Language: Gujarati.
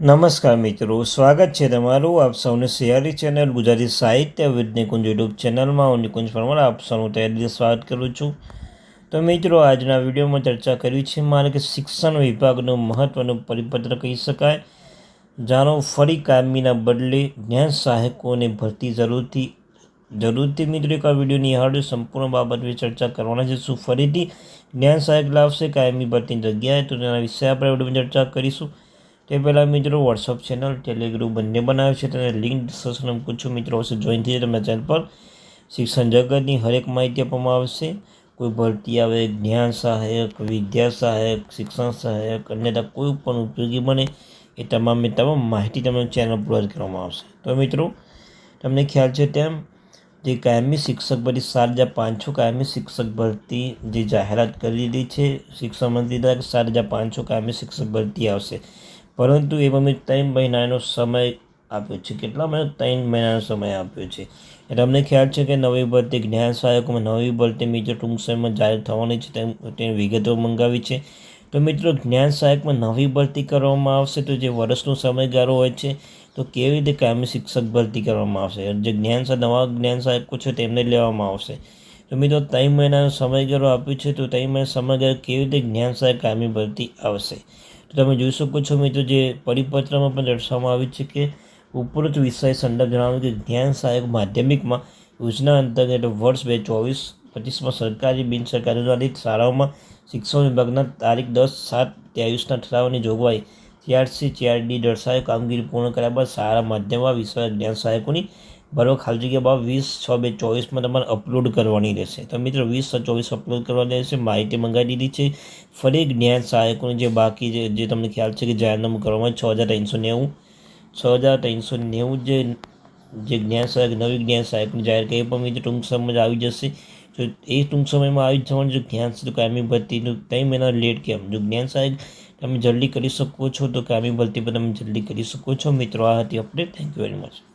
નમસ્કાર મિત્રો, સ્વાગત છે તમારું આપ સૌને સિયારી ચેનલ ગુજરાતી સાહિત્ય વિદ નિકુંજ યુટ્યુબ ચેનલમાં. હું નિકુંજ પરમાર, આપ સૌનું તૈયારી સ્વાગત કરું છું. તો મિત્રો, આજના વિડીયોમાં ચર્ચા કરવી છે મારે કે શિક્ષણ વિભાગનું મહત્ત્વનું પરિપત્ર કહી શકાય. જાણો, ફરી કાયમીના બદલે જ્ઞાન સહાયકોને ભરતી જરૂરથી જરૂરથી મિત્રો, એક આ વીડિયો નિહાળ્યો સંપૂર્ણ બાબત ચર્ચા કરવાના છે. શું ફરીથી જ્ઞાન સહાયક લાવશે કાયમી ભરતી જગ્યાએ તો તેના વિશે આપણે વિડીયોમાં ચર્ચા કરીશું. તે પહેલાં મિત્રો વોટ્સઅપ ચેનલ ટેલિગ્રુપ બંને બનાવ્યું છે. તેને લિંક ડિસ્કશન પૂછું મિત્રો, હશે જોઈન થઈ તમે ચેનલ પર. શિક્ષણ જગતની હરેક માહિતી આપવામાં આવશે. કોઈ ભરતી આવે, જ્ઞાન સહાયક, વિદ્યા સહાયક, શિક્ષણ સહાયક અન્યતા કોઈ પણ ઉપયોગી બને એ તમામે તમામ માહિતી તમને ચેનલ પર કરવામાં આવશે. તો મિત્રો, તમને ખ્યાલ છે તેમ, જે કાયમી શિક્ષક ભરતી, સાત હજાર પાંચસો કાયમી શિક્ષક ભરતી જે જાહેરાત કરી દીધી છે, શિક્ષણ મંત્રી દ્વારા સાત હજાર પાંચસો કાયમી શિક્ષક ભરતી આવશે. પરંતુ એ અમે ત્રણ મહિનાનો સમય આપ્યો છે. કેટલા મહિના ત્રણ મહિનાનો સમય આપ્યો છે. એટલે અમને ખ્યાલ છે કે નવી ભરતી જ્ઞાન સહાયકોમાં નવી ભરતી મિત્રો ટૂંક સમયમાં જાહેર થવાની છે. તેની વિગતો મંગાવી છે. તો મિત્રો, જ્ઞાન સહાયકમાં નવી ભરતી કરવામાં આવશે તો જે વર્ષનો સમયગાળો હોય છે, તો કેવી રીતે કાયમી શિક્ષક ભરતી કરવામાં આવશે? જે જ્ઞાન નવા જ્ઞાન સહાયકો છે તેમને લેવામાં આવશે. તો મિત્રો ત્રણ મહિનાનો સમયગાળો આપ્યો છે, તો ત્રણ મહિના સમયગાળો કેવી રીતે જ્ઞાન સહાયક કાયમી ભરતી આવશે? તમે જોઈ શકો છો મિત્રો, જે પરિપત્રમાં પણ દર્શાવવામાં આવ્યું છે કે ઉપરોક્ત વિષય સંદર્ભ જણાવ્યું કે જ્ઞાન સહાયક માધ્યમિકમાં યોજના અંતર્ગત વર્ષ બે ચોવીસ પચીસમાં સરકારી બિન સરકારી અનુદાનિત શાળાઓમાં શિક્ષણ વિભાગના તારીખ દસ સાત ત્રેવીસના ઠરાવની જોગવાઈ સીઆરસી, સીઆરડી દર્શાવે કામગીરી પૂર્ણ કર્યા બાદ શાળા માધ્યમમાં વિષય જ્ઞાન સહાયકોની બરાબર ખાલી જગ્યા બાદ વીસ છ બે ચોવીસમાં તમારે અપલોડ કરવાની રહેશે. તો મિત્રો, વીસ છ ચોવીસ અપલોડ કરવાની રહેશે, માહિતી મંગાવી દીધી છે. ફરી જ્ઞાન સહાયકોનું જે બાકી જે જે તમને ખ્યાલ છે કે જાહેરનામું કરવામાં છ હજાર ત્રણસો નેવું. છ હજાર ત્રણસો નેવું જે જે જ્ઞાન સહાયક, નવી જ્ઞાન સહાયકની જાહેર કરી, પણ મિત્રો, ટૂંક સમયમાં આવી જશે. જો એ ટૂંક સમયમાં આવી જવાનું, જો જ્ઞાન તો કાયમી ભરતીનું, ત્રણ મહિના લેટ કેમ? જો જ્ઞાન સહાયક તમે જલ્દી કરી શકો છો, તો કાયમી ભરતી પણ તમે જલ્દી કરી શકો છો. મિત્રો, આ હતી update thank you very much